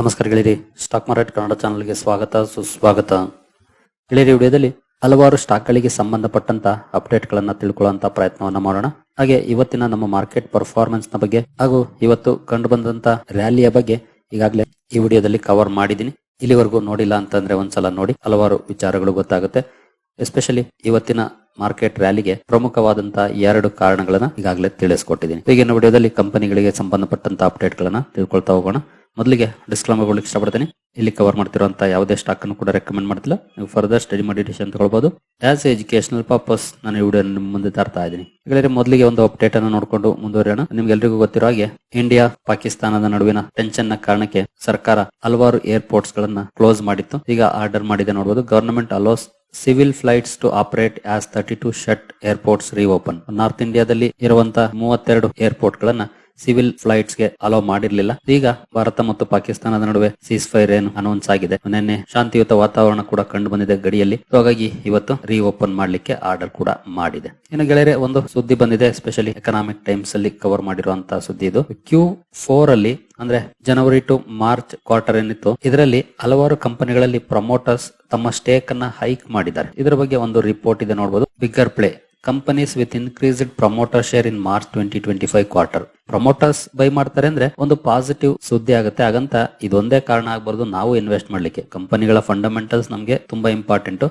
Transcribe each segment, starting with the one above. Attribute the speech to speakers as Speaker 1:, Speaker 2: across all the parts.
Speaker 1: ನಮಸ್ಕಾರ ಗೆಳೆಯರಿ stock market Kannada ಚಾನಲ್ಗೆ ಸ್ವಾಗತ, ಸುಸ್ವಾಗತ. ಗೆಳೆಯರಿ ವಿಡಿಯೋದಲ್ಲಿ ಹಲವಾರು ಸ್ಟಾಕ್ಗಳಿಗೆ ಸಂಬಂಧಪಟ್ಟಂತ ಅಪ್ಡೇಟ್ಗಳನ್ನ ತಿಳ್ಕೊಳ್ಳುವಂತ ಪ್ರಯತ್ನವನ್ನ ಮಾಡೋಣ. ಹಾಗೆ ಇವತ್ತಿನ ನಮ್ಮ ಮಾರ್ಕೆಟ್ ಪರ್ಫಾರ್ಮೆನ್ಸ್ನ ಬಗ್ಗೆ ಹಾಗೂ ಇವತ್ತು ಕಂಡು ಬಂದಂತ ರ್ಯಾಲಿಯ ಬಗ್ಗೆ ಈಗಾಗಲೇ ಈ ವಿಡಿಯೋದಲ್ಲಿ ಕವರ್ ಮಾಡಿದ್ದೀನಿ. ಇಲ್ಲಿವರೆಗೂ ನೋಡಿಲ್ಲ ಅಂತಂದ್ರೆ ಒಂದ್ಸಲ ನೋಡಿ. ಹಲವಾರು ವಿಚಾರಗಳು ಗೊತ್ತಾಗುತ್ತೆ. ಎಸ್ಪೆಷಲಿ ಇವತ್ತಿನ ಮಾರ್ಕೆಟ್ ರ್ಯಾಲಿಗೆ ಪ್ರಮುಖವಾದಂತಹ ಎರಡು ಕಾರಣಗಳನ್ನ ಈಗಾಗಲೇ ತಿಳಿಸ್ಕೊಟ್ಟಿದ್ದೀನಿ. ಈಗಿನ ವಿಡಿಯೋದಲ್ಲಿ ಕಂಪನಿಗಳಿಗೆ ಸಂಬಂಧಪಟ್ಟಂತ ಅಪ್ಡೇಟ್ ಗಳನ್ನ ತಿಳ್ಕೊಳ್ತಾ ಹೋಗೋಣ. ಮೊದಲಿಗೆ ಡಿಸ್ಕ್ಲೈಮರ್ ಕೊಡ್ಲಿಕ್ಕೆ ಇಷ್ಟಪಡ್ತೀನಿ. ಇಲ್ಲಿ ಕವರ್ ಮಾಡ್ತಿರುವಂತಹ ಯಾವುದೇ ಸ್ಟಾಕ್ ಅನ್ನು ಕೂಡ ರೆಕಮೆಂಡ್ ಮಾಡ್ತಿಲ್ಲ. ನೀವು ಫರ್ದರ್ ಸ್ಟಡಿ ಮಾಡಿ ಡಿಸಿಷನ್ ತಗೊಳ್ಬಹುದು ಆಸ್ ಎಜುಕೇಶನಲ್ ಪರ್ಪಸ್ ನಾನು ಈ ವಿಡಿಯೋ ನಿಮ್ಮ ಮುಂದೆ ತರ್ತಾ ಇದ್ದೀನಿ. ಹಾಗಾದ್ರೆ ಮೊದಲಿಗೆ ಒಂದು ಅಪ್ಡೇಟ್ ಅನ್ನು ನೋಡಿಕೊಂಡು ಮುಂದುವರಿಯೋಣ. ನಿಮ್ಗೆಲ್ರಿಗೂ ಗೊತ್ತಿರೋ ಹಾಗೆ ಇಂಡಿಯಾ ಪಾಕಿಸ್ತಾನದ ನಡುವಿನ ಟೆನ್ಷನ್ನ ಕಾರಣಕ್ಕೆ ಸರ್ಕಾರ ಹಲವಾರು ಏರ್ಪೋರ್ಟ್ಸ್ ಗಳನ್ನ ಕ್ಲೋಸ್ ಮಾಡಿತ್ತು. ಈಗ ಆರ್ಡರ್ ಮಾಡಿದೆ ನೋಡಬಹುದು government allows civil flights to operate as thirty two shut airports reopen north ಇಂಡಿಯಾದಲ್ಲಿ ಇರುವಂತಹ ಮೂವತ್ತೆರಡು ಏರ್ಪೋರ್ಟ್ ಗಳನ್ನ ಸಿವಿಲ್ ಫ್ಲೈಟ್ಸ್ಗೆ ಅಲೋ ಮಾಡಿರ್ಲಿಲ್ಲ. ಈಗ ಭಾರತ ಮತ್ತು ಪಾಕಿಸ್ತಾನದ ನಡುವೆ ಸೀಸ್ ಫೈರ್ ಏನು ಅನೌನ್ಸ್ ಆಗಿದೆ. ನಿನ್ನೆ ಶಾಂತಿಯುತ ವಾತಾವರಣ ಕೂಡ ಕಂಡು ಬಂದಿದೆ ಗಡಿಯಲ್ಲಿ. ಹಾಗಾಗಿ ಇವತ್ತು ರೀ ಓಪನ್ ಮಾಡ್ಲಿಕ್ಕೆ ಆರ್ಡರ್ ಕೂಡ ಮಾಡಿದೆ. ಇನ್ನು ಗೆಳೆಯರೆ, ಒಂದು ಸುದ್ದಿ ಬಂದಿದೆ ಎಸ್ಪೆಷಲಿ ಎಕನಾಮಿಕ್ ಟೈಮ್ಸ್ ಅಲ್ಲಿ ಕವರ್ ಮಾಡಿರುವಂತಹ ಸುದ್ದಿ ಇದು. ಕ್ಯೂ ಫೋರ್ ಅಲ್ಲಿ, ಅಂದ್ರೆ ಜನವರಿ ಟು ಮಾರ್ಚ್ ಕ್ವಾರ್ಟರ್ ಏನಿತ್ತು, ಇದರಲ್ಲಿ ಹಲವಾರು ಕಂಪನಿಗಳಲ್ಲಿ ಪ್ರಮೋಟರ್ಸ್ ತಮ್ಮ ಸ್ಟೇಕ್ ಅನ್ನ ಹೈಕ್ ಮಾಡಿದ್ದಾರೆ. ಇದರ ಬಗ್ಗೆ ಒಂದು ರಿಪೋರ್ಟ್ ಇದೆ ನೋಡಬಹುದು bigger play companies with increased promoter share in March twenty twenty five quarter promoters buy ಮಾಡ್ತಾರೆ ಅಂದ್ರೆ ಒಂದು ಪಾಸಿಟಿವ್ ಸುದ್ದಿ ಆಗುತ್ತೆ. ಹಾಗಂತ ಇದೊಂದೇ ಕಾರಣ ಆಗ್ಬಾರ್ದು. ನಾವು ಇನ್ವೆಸ್ಟ್ ಮಾಡ್ಲಿಕ್ಕೆ. ಕಂಪನಿಗಳ ಫಂಡಮೆಂಟಲ್ಸ್ ನಮಗೆ ತುಂಬಾ ಇಂಪಾರ್ಟೆಂಟ್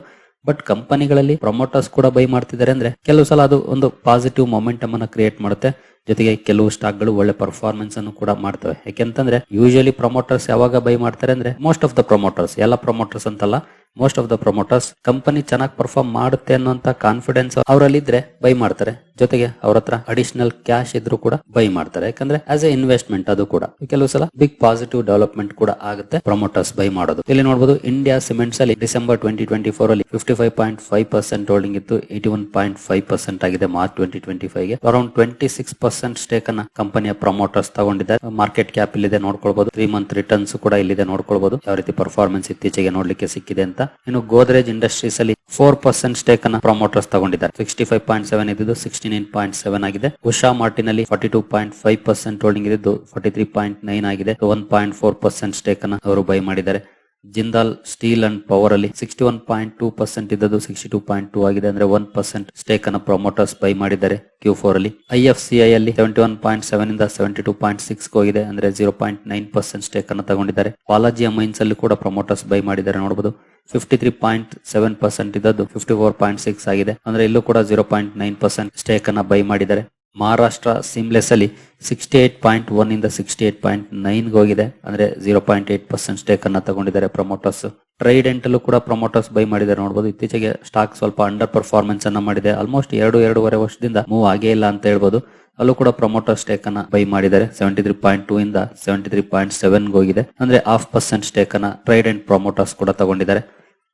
Speaker 1: ಬಟ್ ಕಂಪನಿಗಳಲ್ಲಿ ಪ್ರಮೋಟರ್ಸ್ ಕೂಡ ಬೈ ಮಾಡ್ತಿದ್ದಾರೆ ಅಂದ್ರೆ ಕೆಲವು ಸಲ ಅದು ಒಂದು ಪಾಸಿಟಿವ್ ಮೊಮೆಂಟಮ್ ಅನ್ನ ಕ್ರಿಯೇಟ್ ಮಾಡುತ್ತೆ. ಜೊತೆಗೆ ಕೆಲವು ಸ್ಟಾಕ್ಗಳು ಒಳ್ಳೆ ಪರ್ಫಾರ್ಮೆನ್ಸ್ ಅನ್ನು ಕೂಡ ಮಾಡ್ತವೆ. ಯಾಕೆಂತಂದ್ರೆ ಯೂಶಲಿ ಪ್ರಮೋಟರ್ಸ್ ಯಾವಾಗ ಬೈ ಮಾಡ್ತಾರೆ ಅಂದ್ರೆ ಮೋಸ್ಟ್ ಆಫ್ ದ ಪ್ರಮೋಟರ್ಸ್ ಎಲ್ಲ ಪ್ರಮೋಟರ್ಸ್ ಅಂತಲ್ಲ most of the promoters company ಚೆನ್ನಾಗಿ ಪರ್ಫಾರ್ಮ್ ಮಾಡುತ್ತೆ ಅನ್ನೋಂತ ಕಾನ್ಫಿಡೆನ್ಸ್ ಅವರಲ್ಲಿ ಇದ್ರೆ ಬೈ ಮಾಡ್ತಾರೆ. ಜೊತೆಗೆ ಅವ್ರ ಹತ್ರ ಅಡಿಷನಲ್ ಕ್ಯಾಶ್ ಇದ್ರು ಕೂಡ ಬೈ ಮಾಡ್ತಾರೆ. ಯಾಕಂದ್ರೆ ಆಸ್ ಎ ಇನ್ವೆಸ್ಟ್ಮೆಂಟ್ ಅದು ಕೂಡ. ಕೆಲವು ಸಲ ಬಿಗ್ ಪಾಸಿಟಿವ್ ಡೆವಲಪ್ಮೆಂಟ್ ಕೂಡ ಆಗುತ್ತೆ ಪ್ರಮೋಟರ್ಸ್ ಬೈ ಮಾಡೋದು. ಇಲ್ಲಿ ನೋಡಬಹುದು ಇಂಡಿಯಾ ಸಿಮೆಂಟ್ಸ್ ಅಲ್ಲಿ ಡಿಸೆಂಬರ್ ಟ್ವೆಂಟಿ ಟ್ವೆಂಟಿ ಫೋರ್ ಅಲ್ಲಿ fifty five point five percent holding ಇತ್ತು eighty one point five percent ಆಗಿದೆ March twenty twenty ಫೈವ್ಗೆ. Around twenty six percent stake ಅನ್ನ ಕಂಪನಿಯ ಪ್ರಮೋಟರ್ಸ್ ತಗೊಂಡಿದ್ದಾರೆ. ಮಾರ್ಕೆಟ್ ಕ್ಯಾಪ್ ಇಲ್ಲಿದೆ ನೋಡ್ಕೊಳ್ಬಹುದು ತ್ರೀ ಮಂತ್ ರಿಟರ್ನ್ಸ್ ಕೂಡ ಇಲ್ಲಿದೆ ನೋಡ್ಕೊಳ್ಬಹುದು ಯಾವ ರೀತಿ ಪರ್ಫಾರ್ಮೆನ್ಸ್ ಇತ್ತೀಚೆಗೆ ನೋಡ್ಲಿಕ್ಕೆ ಸಿಕ್ಕಿದೆ ಅಂತ. ಇನ್ನು ಗೋದ್ರೇಜ್ ಇಂಡಸ್ಟ್ರೀಸ್ ಅಲ್ಲಿ ಫೋರ್ ಪರ್ಸೆಂಟ್ ಸ್ಟೇಕ್ ಅನ್ನ ಪ್ರಮೋಟರ್ಸ್ ತಗೊಂಡಿದ್ದಾರೆ. ಸಿಕ್ಸ್ಟಿ ಫೈವ್ ಪಾಯಿಂಟ್ ಸೆವೆನ್ ಇದ್ದು ಸಿಕ್ಸ್ಟಿ ನೈನ್ ಪಾಯಿಂಟ್ ಸೆವೆನ್ ಆಗಿದೆ. ಉಷಾ ಮಾರ್ಟಿನ್ ಅಲ್ಲಿ forty two point five percent holding ಇದ್ದು ಫಾರ್ಟಿ ತ್ರೀ ಪಾಯಿಂಟ್ ನೈನ್ ಆಗಿದೆ one point four percent stake ಅನ್ನ ಅವರು ಬೈ ಮಾಡಿದ್ದಾರೆ. ಜಿಂದಾಲ್ ಸ್ಟೀಲ್ ಅಂಡ್ ಪವರ್ ಅಲ್ಲಿ sixty one point two percent ಇದ್ದದ್ದು ಸಿಕ್ಸ್ಟಿ ಟೂ ಪಾಯಿಂಟ್ ಟೂ ಆಗಿದೆ ಅಂದ್ರೆ ಒನ್ ಪರ್ಸೆಂಟ್ ಸ್ಟೇಕ್ ಅನ್ನು ಪ್ರಮೋಟರ್ಸ್ ಬೈ ಮಾಡಿದ್ದಾರೆ ಕ್ಯೂ ಫೋರ್ ಅಲ್ಲಿ. ಐ ಎಫ್ ಸಿ ಐ ಅಲ್ಲಿ ಸೆವೆಂಟಿ ಒನ್ ಪಾಯಿಂಟ್ ಸೆವೆನ್ ಇಂದ ಸೆವೆಂಟಿ ಟೂ ಪಾಯಿಂಟ್ ಸಿಕ್ಸ್ ಹೋಗಿದೆ ಅಂದ್ರೆ zero point nine percent stake ಅನ್ನು ತಗೊಂಡಿದ್ದಾರೆ. ಬಾಲಾಜಿ ಮೈನ್ಸ್ ಅಲ್ಲಿ ಕೂಡ ಪ್ರಮೋಟರ್ಸ್ ಬೈ ಮಾಡಿದ್ದಾರೆ ನೋಡಬಹುದು fifty three point seven percent ಇದ್ದದ್ದು ಫಿಫ್ಟಿ ಫೋರ್ ಪಾಯಿಂಟ್ ಸಿಕ್ಸ್ ಆಗಿದೆ ಅಂದ್ರೆ ಇಲ್ಲೂ ಕೂಡ zero point nine percent stake ಅನ್ನ ಬೈ ಮಾಡಿದ್ದಾರೆ. ಮಹಾರಾಷ್ಟ್ರ ಸಿಮ್ಲೆಸ್ ಅಲ್ಲಿ ಸಿಕ್ಸ್ಟಿ ಏಟ್ ಪಾಯಿಂಟ್ ಒನ್ ಇಂದ ಸಿಕ್ಸ್ಟಿ ಏಟ್ ಪಾಯಿಂಟ್ ನೈನ್ ಹೋಗಿದೆ. ಅಂದ್ರೆ zero point eight percent stake ಅನ್ನ ತಗೊಂಡಿದ್ದಾರೆ ಪ್ರಮೋಟರ್ಸ್ ಟ್ರೈಡೆಂಟ್ ಅಲ್ಲೂ ಕೂಡ ಪ್ರಮೋಟರ್ಸ್ ಬೈ ಮಾಡಿದ್ದಾರೆ ನೋಡಬಹುದು ಇತ್ತೀಚೆಗೆ ಸ್ಟಾಕ್ ಸ್ವಲ್ಪ ಅಂಡರ್ ಪರ್ಫಾರ್ಮೆನ್ಸ್ ಅನ್ನ ಮಾಡಿದೆ. ಆಲ್ಮೋಸ್ಟ್ ಎರಡು, ಎರಡೂವರೆ ವರ್ಷದಿಂದ ಮೂವ್ ಆಗೇ ಇಲ್ಲ ಅಂತ ಹೇಳ್ಬೋದು. ಅಲ್ಲೂ ಕೂಡ ಪ್ರಮೋಟರ್ ಸ್ಟೇಕ್ ಅನ್ನ ಬೈ ಮಾಡಿದ್ದಾರೆ. ಸೆವೆಂಟಿ ತ್ರೀ ಪಾಯಿಂಟ್ ಟೂ ಇಂದ ಸೆವೆಂಟಿ ತ್ರೀ ಪಾಯಿಂಟ್ ಸೆವೆನ್ ಹೋಗಿದೆ. ಅಂದ್ರೆ ಹಾಫ್ ಪರ್ಸೆಂಟ್ ಸ್ಟೇಕ್ ಅನ್ನ ಟ್ರೈಡೆಂಟ್ ಪ್ರಮೋಟರ್ಸ್ ಕೂಡ ತಗೊಂಡಿದ್ದಾರೆ.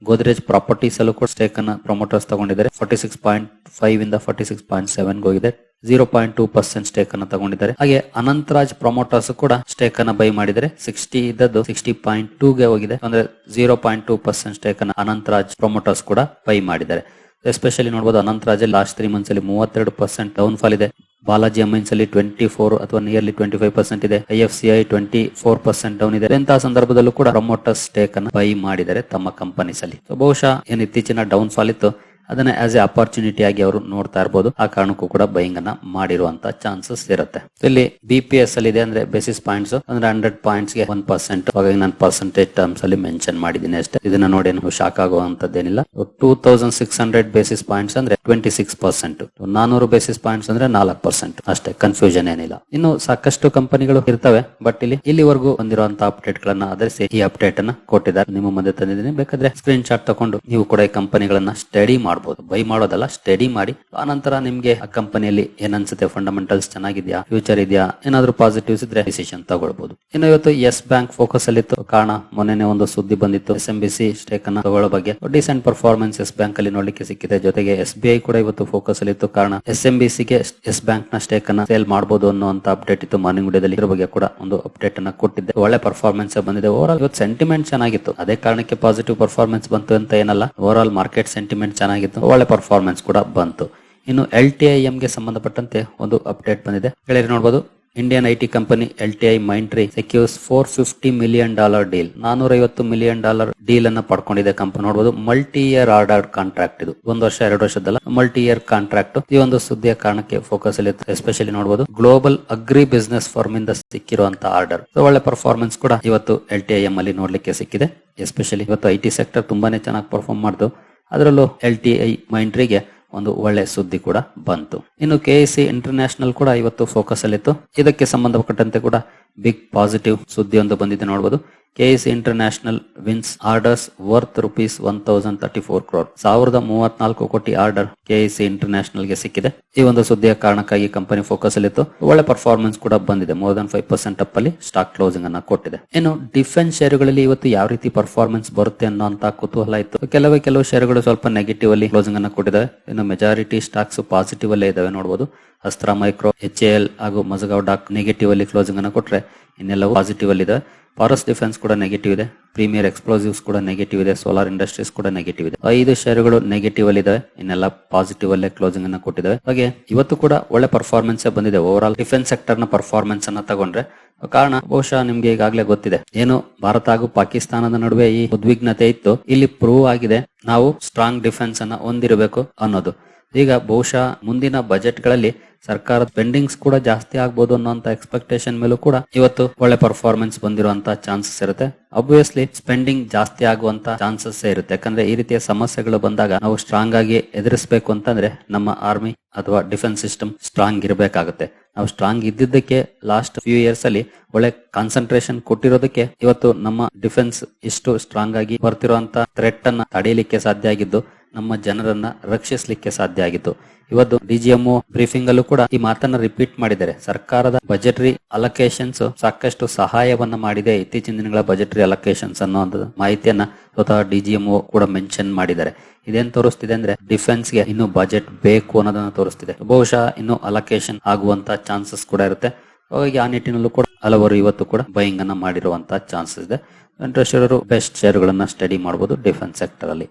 Speaker 1: ಗೋದ್ರೇಜ್ ಪ್ರಾಪರ್ಟೀಸ್ ಅಲ್ಲೂ ಕೂಡ ಸ್ಟೇಕ್ ಅನ್ನ ಪ್ರಮೋಟರ್ಸ್ ತಗೊಂಡಿದ್ದಾರೆ. ಫಾರ್ಟಿ ಸಿಕ್ಸ್ ಪಾಯಿಂಟ್ ಫೈವ್ ಇಂದ ಫಾರ್ಟಿ ಸಿಕ್ಸ್ ಪಾಯಿಂಟ್ ಸೆವೆನ್ ಹೋಗಿದೆ. Zero point two percent stake ಅನ್ನು ತಗೊಂಡಿದ್ದಾರೆ. ಹಾಗೆ ಅನಂತರಾಜ್ ಪ್ರಮೋಟರ್ಸ್ ಕೂಡ ಸ್ಟೇಕ್ ಅನ್ನ ಬೈ ಮಾಡಿದರೆ ಸಿಕ್ಸ್ಟಿ ಇದ್ದದ್ದು ಸಿಕ್ಸ್ಟಿ ಪಾಯಿಂಟ್ ಟೂ ಗೆ ಹೋಗಿದೆ. ಅಂದ್ರೆ zero point two percent stake ಅನ್ನ ಅನಂತರಾಜ್ ಪ್ರಮೋಟರ್ಸ್ ಕೂಡ ಬೈ ಮಾಡಿದ್ದಾರೆ. ಎಸ್ಪೆಷಲಿ ನೋಡಬಹುದು ಅನಂತರಾಜ್ ಲಾಸ್ಟ್ ತ್ರೀ ಮಂತ್ಸ್ ಅಲ್ಲಿ ಮೂವತ್ತೆರಡು ಪರ್ಸೆಂಟ್ ಡೌನ್ ಫಾಲ್ ಇದೆ. ಬಾಲಾಜಿ ಅಮೈನ್ಸ್ ಅಲ್ಲಿ ಟ್ವೆಂಟಿ ಫೋರ್ ಅಥವಾ ನಿಯರ್ಲಿ ಟ್ವೆಂಟಿ ಫೈವ್ ಪರ್ಸೆಂಟ್ ಇದೆ. I F C I twenty four percent down ಇದೆ. ಇಂತಹ ಸಂದರ್ಭದಲ್ಲೂ ಕೂಡ ಪ್ರಮೋಟರ್ ಸ್ಟೇಕ್ ಅನ್ನು ಬೈ ಮಾಡಿದ್ದಾರೆ ತಮ್ಮ ಕಂಪನೀಸ್ ಅಲ್ಲಿ. ಬಹುಶಃ ಏನು ಇತ್ತೀಚಿನ ಡೌನ್ ಫಾಲ್ ಇತ್ತು ಅದನ್ನ ಆಸ್ ಎ ಅಪಾರ್ಚುನಿಟಿ ಆಗಿ ಅವರು ನೋಡ್ತಾ ಇರಬಹುದು ಆ ಕಾರಣಕ್ಕೂ ಕೂಡ ಬೈಂಗ್ ಅನ್ನ ಮಾಡಿರುವಂತ ಚಾನ್ಸಸ್ ಇರುತ್ತೆ. ಇಲ್ಲಿ ಬಿ ಅಲ್ಲಿ ಇದೆ ಅಂದ್ರೆ ಬೇಸಿಸ್ ಪಾಯಿಂಟ್ಸ್ ಅಂದ್ರೆ ಹಂಡ್ರೆಡ್ ಪಾಯಿಂಟ್ಸ್ಗೆ ಒನ್ ಪರ್ಸೆಂಟ್ ಹಾಗಾಗಿ ನಾನು ಪರ್ಸೆಂಟೇಜ್ ಟರ್ಮ್ಸ್ ಅಲ್ಲಿ ಮೆನ್ಷನ್ ಮಾಡಿದ್ದೀನಿ ಅಷ್ಟೇ. ಇದನ್ನ ನೋಡಿ ನೀವು shock ಆಗುವಂತದ್ದೇನಿಲ್ಲ. Two thousand six hundred basis points ಅಂದ್ರೆ ಟ್ವೆಂಟಿ ಸಿಕ್ಸ್ ಪರ್ಸೆಂಟ್ ನಾನೂರು ಬೇಸಿಸ್ ಪಾಯಿಂಟ್ಸ್ ಅಂದ್ರೆ ನಾಲ್ಕು ಪರ್ಸೆಂಟ್ ಅಷ್ಟೇ. ಕನ್ಫ್ಯೂಷನ್ ಏನಿಲ್ಲ. ಇನ್ನು ಸಾಕಷ್ಟು ಕಂಪನಿಗಳು ಇರ್ತವೆ ಬಟ್ ಇಲ್ಲಿ, ಇಲ್ಲಿವರೆಗೂ ಬಂದಿರುವಂತಹ ಅಪ್ಡೇಟ್ ಗಳನ್ನ ಆಧರಿಸಿ ಈ ಅಪ್ಡೇಟ್ ಅನ್ನ ಕೊಟ್ಟಿದ್ದಾರೆ. ನಿಮ್ಮ ಮುಂದೆ ತಂದಿದ್ದೀನಿ. ಬೇಕಾದ್ರೆ ಸ್ಕ್ರೀನ್ ಶಾಟ್ ತಗೊಂಡು ನೀವು ಕೂಡ ಈ ಕಂಪನಿಗಳನ್ನ ಸ್ಟಡಿ ಮಾಡಬಹುದು ಬೈ ಮಾಡೋದಲ್ಲ ಸ್ಟಡಿ ಮಾಡಿ. ಆನಂತರ ನಿಮ್ಗೆ ಆ ಕಂಪನಿಯಲ್ಲಿ ಏನನ್ಸುತ್ತೆ? ಫಂಡಮೆಂಟಲ್ಸ್ ಚೆನ್ನಾಗಿದ್ಯಾ? ಫ್ಯೂಚರ್ ಇದೆಯಾ? ಏನಾದ್ರೂ ಪಾಸಿಟಿವ್ಸ್ ಇದ್ರೆ ಡಿಸಿಷನ್ ತಗೊಳ್ಬಹುದು ಇನ್ನು ಇವತ್ತು ಎಸ್ ಬ್ಯಾಂಕ್ ಫೋಕಸ್ ಅಲ್ಲಿ ಕಾರಣ ಮೊನ್ನೆ ಒಂದು ಸುದ್ದಿ ಬಂದಿತ್ತು. S M B C stake ಅನ್ನ ತಗೊಳ್ಳೋ ಬಗ್ಗೆ. ಡಿಸೆಂಟ್ ಪರ್ಫಾರ್ಮೆನ್ಸ್ ಎಸ್ ಬ್ಯಾಂಕ್ ಅಲ್ಲಿ ನೋಡ್ಲಿಕ್ಕೆ ಸಿಕ್ಕಿದೆ. ಜೊತೆಗೆ ಎಸ್ ಬಿ ಐ ಕೂಡ ಇವತ್ತು ಫೋಕಸ್ ಅಲ್ಲಿ ಇತ್ತು. ಕಾರಣ ಎಸ್ ಎಂ ಬಿ ಗೆ ಎಸ್ ಬ್ಯಾಂಕ್ನ ಸ್ಟೇಕ್ ಅನ್ನ ಸೇಲ್ ಮಾಡಬಹುದು ಅನ್ನುವಂತ ಅಪ್ಡೇಟ್ ಇತ್ತು. ಮಾರ್ನಿಂಗ್ ವಿಡಿಯೋದಲ್ಲಿ ಇದ್ರ ಬಗ್ಗೆ ಕೂಡ ಒಂದು ಅಪ್ಡೇಟ್ ಅನ್ನ ಕೊಟ್ಟಿದ್ದೆ. ಒಳ್ಳೆ ಪರ್ಫಾರ್ಮೆನ್ಸ್ ಬಂದಿದೆ. ಓವರ್ ಆಲ್ ಇವತ್ತು ಸೆಂಟಿಮೆಂಟ್ ಚೆನ್ನಾಗಿತ್ತು. ಅದೇ ಕಾರಣಕ್ಕೆ ಪಾಸಿಟಿವ್ ಪರ್ಫಾರ್ಮೆನ್ಸ್ ಬಂತು ಅಂತ ಏನಲ್ಲ. ಓವರ್ ಆಲ್ ಮಾರ್ಕೆಟ್ ಸೆಂಟಿಮೆಂಟ್ ಚೆನ್ನಾಗಿತ್ತು ಒಳ್ಳೆ ಪರ್ಫಾರ್ಮೆನ್ಸ್ ಕೂಡ ಬಂತು. ಇನ್ನು ಎಲ್ ಟಿ ಐ ಗೆ ಸಂಬಂಧಪಟ್ಟಂತೆ ಒಂದು ಅಪ್ಡೇಟ್ ಬಂದಿದೆ. ಗೆಳೆಯರು ನೋಡಬಹುದು Indian IT company L T I Mindtree secures four fifty million dollar deal ನಾನೂರೈವತ್ತು million dollar deal ಅನ್ನ ಪಡ್ಕೊಂಡಿದೆ ಕಂಪನಿ. ನೋಡಬಹುದು ಮಲ್ಟಿ ಇಯರ್ ಆರ್ಡರ್ ಕಾಂಟ್ರಾಕ್ಟ್ ಇದು. ಒಂದು ವರ್ಷ, ಎರಡು ವರ್ಷದಲ್ಲ ಮಲ್ಟಿ ಇಯರ್ ಕಾಂಟ್ರಾಕ್ಟ್ ಈ ಒಂದು ಸುದ್ದಿಯ ಕಾರಣಕ್ಕೆ ಫೋಕಸ್ ಅಲ್ಲಿ ಎಸ್ಪೆಷಲಿ ನೋಡಬಹುದು ಗ್ಲೋಬಲ್ ಅಗ್ರಿ ಬಿಸ್ನೆಸ್ ಫಾರ್ಮ್ ಇಂದ ಸಿಕ್ಕಿರುವಂತ ಆರ್ಡರ್ ಒಳ್ಳೆ ಪರ್ಫಾರ್ಮೆನ್ಸ್ ಕೂಡ ಇವತ್ತು ಎಲ್ ಟಿ ಐ ಎಂ ಅಲ್ಲಿ ನೋಡ್ಲಿಕ್ಕೆ ಸಿಕ್ಕಿದೆ. ಎಸ್ಪೆಷಲಿ ಇವತ್ತು ಐ ಟಿ ಸೆಕ್ಟರ್ ತುಂಬಾನೇ ಚೆನ್ನಾಗಿ ಪರ್ಫಾರ್ಮ್ ಮಾಡ್ತು ಅದರಲ್ಲೂ ಎಲ್ ಟಿ ಐ ಮೈಂಟ್ರಿಗೆ ಒಂದು ಒಳ್ಳೆ ಸುದ್ದಿ ಕೂಡ ಬಂತು. ಇನ್ನು ಕೆ ಸಿ ಇಂಟರ್ನ್ಯಾಷನಲ್ ಕೂಡ ಇವತ್ತು ಫೋಕಸ್ ಅಲ್ಲಿತ್ತು. ಇದಕ್ಕೆ ಸಂಬಂಧಪಟ್ಟಂತೆ ಕೂಡ ಬಿಗ್ ಪಾಸಿಟಿವ್ ಸುದ್ದಿ ಒಂದು ಬಂದಿದೆ ನೋಡಬಹುದು K C international wins orders worth rupees one thousand thirty four crore ಸಾವಿರದ ಮೂವತ್ನಾಲ್ಕು ಕೋಟಿ ಆರ್ಡರ್ ಕೆಎಸ್ ಇಂಟರ್ನ್ಯಾಷನಲ್ಗೆ ಸಿಕ್ಕಿದೆ. ಈ ಒಂದು ಸುದ್ದಿಯ ಕಾರಣಕ್ಕಾಗಿ ಕಂಪನಿ ಫೋಕಸ್ ಅಲ್ಲಿತ್ತು. ಒಳ್ಳೆ ಪರ್ಫಾರ್ಮೆನ್ಸ್ ಕೂಡ ಬಂದಿದೆ. More than five percent up ಅಲ್ಲಿ ಸ್ಟಾಕ್ ಕ್ಲೋಸಿಂಗ್ ಅನ್ನ ಕೊಟ್ಟಿದೆ. ಇನ್ನು ಡಿಫೆನ್ಸ್ ಶೇರುಗಳಲ್ಲಿ ಇವತ್ತು ಯಾವ ರೀತಿ ಪರ್ಫಾರ್ಮೆನ್ಸ್ ಬರುತ್ತೆ ಅನ್ನೋಂತ ಕುತೂಹಲ ಇತ್ತು. ಕೆಲವೇ ಕೆಲವು ಶೇರುಗಳು ಸ್ವಲ್ಪ ನೆಗೆಟಿವ್ ಅಲ್ಲಿ ಕ್ಲೋಸಿಂಗ್ ಅನ್ನ ಕೊಟ್ಟಿದೆ ಇನ್ನು ಮೆಜಾರಿಟಿ ಸ್ಟಾಕ್ಸ್ ಪಾಸಿಟಿವ್ ಅಲ್ಲೇ ಇದಾವೆ ನೋಡಬಹುದು ಅಸ್ತ್ರ ಮೈಕ್ರೋ ಎಚ್ ಎಲ್ ಹಾಗೂ ಮಜಗಾವ್ ಡಾಕ್ ನೆಗೆಟಿವ್ ಅಲ್ಲಿ ಕ್ಲೋಸಿಂಗ್ ಅನ್ನ ಕೊಟ್ಟರೆ ಇನ್ನೆಲ್ಲವೂ ಪಾಸಿಟಿವ್ ಅಲ್ಲಿ ಇದೆ ಫಾರೆಸ್ ಡಿಫೆನ್ಸ್ ಕೂಡ ನೆಗೆಟಿವ್ ಇದೆ. ಪ್ರೀಮಿಯರ್ ಎಕ್ಸ್ಪ್ಲೋಸಿವ್ಸ್ ಕೂಡ ನೆಗೆಟಿವ್ ಇದೆ. ಸೋಲಾರ್ ಇಂಡಸ್ಟ್ರೀಸ್ ಕೂಡ ನೆಗೆಟಿವ್ ಇದೆ. ಐದು ಶೇರುಗಳು ನೆಗೆಟಿವ್ ಅಲ್ಲಿ ಇದೆ ಇನ್ನೆಲ್ಲ ಪಾಸಿಟಿವ್ ಅಲ್ಲೇ ಕ್ಲೋಸಿಂಗ್ ಅನ್ನ ಕೊಟ್ಟಿದ್ದಾವೆ ಹಾಗೆ ಇವತ್ತು ಕೂಡ ಒಳ್ಳೆ ಪರ್ಫಾರ್ಮೆನ್ಸ್ ಬಂದಿದೆ. ಓವರ್ ಆಲ್ ಡಿಫೆನ್ಸ್ ಸೆಕ್ಟರ್ನ ಪರ್ಫಾರ್ಮೆನ್ಸ್ ಅನ್ನ ತಗೊಂಡ್ರೆ ಕಾರಣ ಬಹುಶಃ ನಿಮ್ಗೆ ಈಗಾಗಲೇ ಗೊತ್ತಿದೆ. ಏನು ಭಾರತ ಹಾಗೂ ಪಾಕಿಸ್ತಾನದ ನಡುವೆ ಈ ಉದ್ವಿಗ್ನತೆ ಇತ್ತು. ಇಲ್ಲಿ ಪ್ರೂವ್ ಆಗಿದೆ ನಾವು ಸ್ಟ್ರಾಂಗ್ ಡಿಫೆನ್ಸ್ ಅನ್ನ ಹೊಂದಿರಬೇಕು ಅನ್ನೋದು. ಈಗ ಬಹುಶಃ ಮುಂದಿನ ಬಜೆಟ್ಗಳಲ್ಲಿ ಸರ್ಕಾರದ ಪೆಂಡಿಂಗ್ಸ್ ಕೂಡ ಜಾಸ್ತಿ ಆಗ್ಬೋದು ಅನ್ನೋಂತ ಎಕ್ಸ್ಪೆಕ್ಟೇಷನ್ ಮೇಲೂ ಕೂಡ ಇವತ್ತು ಒಳ್ಳೆ ಪರ್ಫಾರ್ಮೆನ್ಸ್ ಬಂದಿರುವಂತಹ ಚಾನ್ಸಸ್ ಇರುತ್ತೆ. ಅಬ್ವಿಯಸ್ಲಿ ಸ್ಪೆಂಡಿಂಗ್ ಜಾಸ್ತಿ ಆಗುವಂತ ಚಾನ್ಸಸ್ ಇರುತ್ತೆ. ಯಾಕಂದ್ರೆ ಈ ರೀತಿಯ ಸಮಸ್ಯೆಗಳು ಬಂದಾಗ ನಾವು ಸ್ಟ್ರಾಂಗ್ ಆಗಿ ಎದುರಿಸಬೇಕು ಅಂತಂದ್ರೆ ನಮ್ಮ ಆರ್ಮಿ ಅಥವಾ ಡಿಫೆನ್ಸ್ ಸಿಸ್ಟಮ್ ಸ್ಟ್ರಾಂಗ್ ಇರಬೇಕಾಗುತ್ತೆ. ನಾವು ಸ್ಟ್ರಾಂಗ್ ಇದ್ದಿದ್ದಕ್ಕೆ ಲಾಸ್ಟ್ ಫ್ಯೂ ಇಯರ್ಸ್ ಅಲ್ಲಿ ಒಳ್ಳೆ ಕಾನ್ಸಂಟ್ರೇಷನ್ ಕೊಟ್ಟಿರೋದಕ್ಕೆ ಇವತ್ತು ನಮ್ಮ ಡಿಫೆನ್ಸ್ ಇಷ್ಟು ಸ್ಟ್ರಾಂಗ್ ಆಗಿ ಬರ್ತಿರುವಂತ ಥ್ರೆಟ್ ಅನ್ನ ತಡೆಯಲಿಕ್ಕೆ ಸಾಧ್ಯ ಆಗಿದ್ದು ನಮ್ಮ ಜನರನ್ನ ರಕ್ಷಿಸಲಿಕ್ಕೆ ಸಾಧ್ಯ ಆಗಿತ್ತು. ಇವತ್ತು ಡಿಜಿಎಂಒ ಬ್ರೀಫಿಂಗ್ ಅಲ್ಲೂ ಕೂಡ ಈ ಮಾತನ್ನ ರಿಪೀಟ್ ಮಾಡಿದ್ದಾರೆ. ಸರ್ಕಾರದ ಬಜೆಟರಿ ಅಲೋಕೇಶನ್ಸ್ ಸಾಕಷ್ಟು ಸಹಾಯವನ್ನ ಮಾಡಿದೆ. ಇತ್ತೀಚಿನ ದಿನಗಳ ಬಜೆಟರಿ ಅಲೋಕೇಶನ್ಸ್ ಅನ್ನೋ ಮಾಹಿತಿಯನ್ನ ಸ್ವತಃ ಡಿಜಿಎಂಒ ಕೂಡ ಮೆನ್ಷನ್ ಮಾಡಿದ್ದಾರೆ. ಇದೇನ್ ತೋರಿಸ್ತಿದೆ ಅಂದ್ರೆ ಡಿಫೆನ್ಸ್ಗೆ ಇನ್ನು ಬಜೆಟ್ ಬೇಕು ಅನ್ನೋದನ್ನ ತೋರಿಸ್ತಿದೆ. ಬಹುಶಃ ಇನ್ನು ಅಲೋಕೇಶನ್ ಆಗುವಂತ ಚಾನ್ಸಸ್ ಕೂಡ ಇರುತ್ತೆ. ಹಾಗಾಗಿ ಆ ನಿಟ್ಟಿನಲ್ಲೂ ಕೂಡ ಹಲವರು ಇವತ್ತು ಕೂಡ ಬೈಯಿಂಗ್ ಅನ್ನ ಮಾಡಿರುವಂತ ಚಾನ್ಸಸ್ ಇದೆ. ಇಂಟ್ರೆಸ್ಟ್ ಇರೋರು ಬೆಸ್ಟ್ ಶೇರುಗಳನ್ನ ಸ್ಟಡಿ ಮಾಡಬಹುದು ಡಿಫೆನ್ಸ್ ಸೆಕ್ಟರ್ ಅಲ್ಲಿ.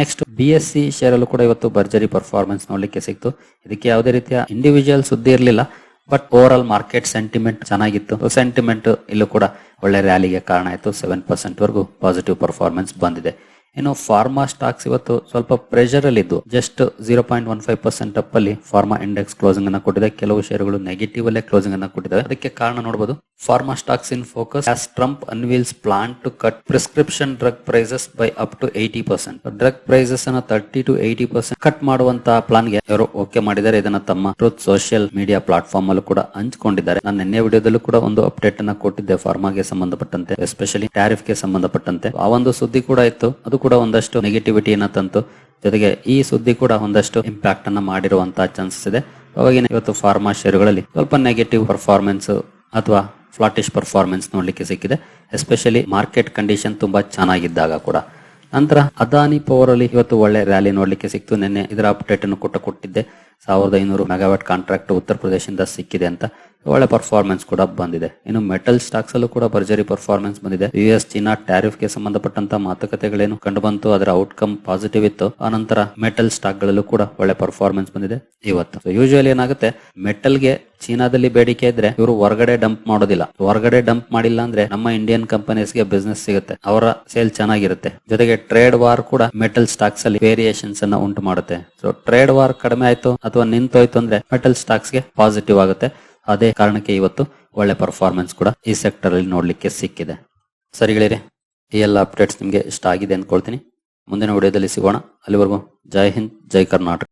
Speaker 1: Next B S C share ಅಲ್ಲೂ ಕೂಡ ಇವತ್ತು ಭರ್ಜರಿ ಪರ್ಫಾರ್ಮೆನ್ಸ್ ನೋಡ್ಲಿಕ್ಕೆ ಸಿಕ್ತು. ಇದಕ್ಕೆ ಯಾವುದೇ ರೀತಿಯ ಇಂಡಿವಿಜುವಲ್ ಸುದ್ದಿ ಇರಲಿಲ್ಲ but over all market sentiment ಚೆನ್ನಾಗಿತ್ತು ಸೆಂಟಿಮೆಂಟ್ ಇಲ್ಲೂ ಕೂಡ ಒಳ್ಳೆ ರ್ಯಾಲಿಗೆ ಕಾರಣ ಆಯಿತು. ಸೆವೆನ್ ಪರ್ಸೆಂಟ್ ವರೆಗೂ ಪಾಸಿಟಿವ್ ಪರ್ಫಾರ್ಮೆನ್ಸ್ ಬಂದಿದೆ. ಇನ್ನು ಫಾರ್ಮಾ ಸ್ಟಾಕ್ಸ್ ಇವತ್ತು ಸ್ವಲ್ಪ ಪ್ರೆಷರ್ ಅಲ್ಲಿ ಇದ್ದು just zero point one five percent up ಅಲ್ಲಿ ಫಾರ್ಮಾ ಇಂಡೆಕ್ಸ್ ಕ್ಲೋಸಿಂಗ್ ಅನ್ನ ಕೊಟ್ಟಿದೆ. ಕೆಲವು ಶೇರುಗಳು ನೆಗೆಟಿವ್ ಅಲ್ಲೇ ಕ್ಲೋಸಿಂಗ್ ಅನ್ನ ಕೊಟ್ಟಿದ್ದಾವೆ. ಅದಕ್ಕೆ ಕಾರಣ ನೋಡಬಹುದು pharma stocks in focus as Trump unveils plan to cut prescription drug prices by up to eighty percent drug prices ಅನ್ನ thirty to eighty percent cut ಮಾಡುವಂತ ಪ್ಲಾನ್ಗೆ ಅವರು ಓಕೆ ಮಾಡಿದ್ದಾರೆ. ಇದನ್ನ ತಮ್ಮ ಟ್ರೂತ್ ಸೋಷಿಯಲ್ ಮೀಡಿಯಾ ಪ್ಲಾಟ್ಫಾರ್ಮ್ ಅಲ್ಲೂ ಕೂಡ ಹಂಚಿಕೊಂಡಿದ್ದಾರೆ. ನಾನು ನಿನ್ನೆ ವಿಡಿಯೋದಲ್ಲೂ ಕೂಡ ಒಂದು ಅಪ್ಡೇಟ್ ಅನ್ನ ಕೊಟ್ಟಿದ್ದೆ ಫಾರ್ಮಾಗೆ ಸಂಬಂಧಪಟ್ಟಂತೆ ಎಸ್ಪೆಷಲಿ ಟ್ಯಾರಿಫ್ಗೆ ಸಂಬಂಧಪಟ್ಟಂತೆ. ಆ ಒಂದು ಸುದ್ದಿ ಕೂಡ ಇತ್ತು. ಅದು ಕೂಡ ಒಂದಷ್ಟು ನೆಗೆಟಿವಿಟಿಯನ್ನ ತಂತು. ಜೊತೆಗೆ ಈ ಸುದ್ದಿ ಕೂಡ ಒಂದಷ್ಟು ಇಂಪ್ಯಾಕ್ಟ್ ಅನ್ನ ಮಾಡಿರುವಂತಹ ಚಾನ್ಸಸ್ ಇದೆ. ಅವಾಗಿನ ಇವತ್ತು ಫಾರ್ಮಾ ಶೇರುಗಳಲ್ಲಿ ಸ್ವಲ್ಪ ನೆಗೆಟಿವ್ ಪರ್ಫಾರ್ಮೆನ್ಸ್ ಅಥವಾ ಫ್ಲಾಟಿಶ್ ಪರ್ಫಾರ್ಮೆನ್ಸ್ ನೋಡ್ಲಿಕ್ಕೆ ಸಿಕ್ಕಿದೆ. ಎಸ್ಪೆಷಲಿ ಮಾರ್ಕೆಟ್ ಕಂಡೀಷನ್ ತುಂಬಾ ಚೆನ್ನಾಗಿದ್ದಾಗ ಕೂಡ. ನಂತರ ಅದಾನಿ ಪವರ್ ಅಲ್ಲಿ ಇವತ್ತು ಒಳ್ಳೆ ರ್ಯಾಲಿ ನೋಡ್ಲಿಕ್ಕೆ ಸಿಕ್ತು. ನಿನ್ನೆ ಇದರ ಅಪ್ಡೇಟ್ ಅನ್ನು ಕೊಟ್ಟ ಕೊಟ್ಟಿದ್ದೆ. ಸಾವಿರದ ಐನೂರು ಮೆಗಾವ್ಯಾಟ್ ಕಾಂಟ್ರಾಕ್ಟ್ ಉತ್ತರ ಪ್ರದೇಶದಿಂದ ಸಿಕ್ಕಿದೆ ಅಂತ. ಒಳ್ಳೆ ಪರ್ಫಾರ್ಮೆನ್ಸ್ ಕೂಡ ಬಂದಿದೆ. ಇನ್ನು ಮೆಟಲ್ ಸ್ಟಾಕ್ಸ್ ಅಲ್ಲೂ ಕೂಡ ಭರ್ಜರಿ ಪರ್ಫಾರ್ಮೆನ್ಸ್ ಬಂದಿದೆ. ಯು ಎಸ್ ಚೀನಾ ಟ್ಯಾರಿಫ್ಗೆ ಸಂಬಂಧಪಟ್ಟಂತ ಮಾತುಕತೆಗಳೇನು ಕಂಡು ಬಂತು ಅದರ ಔಟ್ಕಮ್ ಪಾಸಿಟಿವ್ ಇತ್ತು. ಆನಂತರ ಮೆಟಲ್ ಸ್ಟಾಕ್ ಗಳಲ್ಲೂ ಕೂಡ ಒಳ್ಳೆ ಪರ್ಫಾರ್ಮೆನ್ಸ್ ಬಂದಿದೆ ಇವತ್ತು. ಯೂಶುವಲಿ ಏನಾಗುತ್ತೆ ಮೆಟಲ್ಗೆ ಚೀನಾದಲ್ಲಿ ಬೇಡಿಕೆ ಇದ್ರೆ ಇವರು ಹೊರಗಡೆ ಡಂಪ್ ಮಾಡೋದಿಲ್ಲ. ಹೊರಗಡೆ ಡಂಪ್ ಮಾಡಿಲ್ಲ ಅಂದ್ರೆ ನಮ್ಮ ಇಂಡಿಯನ್ ಕಂಪನೀಸ್ಗೆ ಬಿಸ್ನೆಸ್ ಸಿಗುತ್ತೆ. ಅವರ ಸೇಲ್ ಚೆನ್ನಾಗಿರುತ್ತೆ. ಜೊತೆಗೆ ಟ್ರೇಡ್ ವಾರ್ ಕೂಡ ಮೆಟಲ್ ಸ್ಟಾಕ್ಸ್ ಅಲ್ಲಿ ವೇರಿಯೇಷನ್ಸ್ ಅನ್ನ ಉಂಟು ಮಾಡುತ್ತೆ. ಸೊ ಟ್ರೇಡ್ ವಾರ್ ಕಡಿಮೆ ಆಯ್ತು ಅಥವಾ ನಿಂತೋಯ್ತು ಅಂದ್ರೆ ಮೆಟಲ್ ಸ್ಟಾಕ್ಸ್ಗೆ ಪಾಸಿಟಿವ್ ಆಗುತ್ತೆ. ಅದೇ ಕಾರಣಕ್ಕೆ ಇವತ್ತು ಒಳ್ಳೆ ಪರ್ಫಾರ್ಮೆನ್ಸ್ ಕೂಡ ಈ ಸೆಕ್ಟರ್ ಅಲ್ಲಿ ನೋಡ್ಲಿಕ್ಕೆ ಸಿಕ್ಕಿದೆ. ಸರಿಗಳಿರಿ ಈ ಎಲ್ಲ ಅಪ್ಡೇಟ್ಸ್ ನಿಮ್ಗೆ ಇಷ್ಟ ಆಗಿದೆ ಅಂದ್ಕೊಳ್ತೀನಿ ಮುಂದಿನ ವಿಡಿಯೋದಲ್ಲಿ ಸಿಗೋಣ. ಅಲ್ಲಿವರೆಗೂ ಜೈ ಹಿಂದ್, ಜೈ ಕರ್ನಾಟಕ.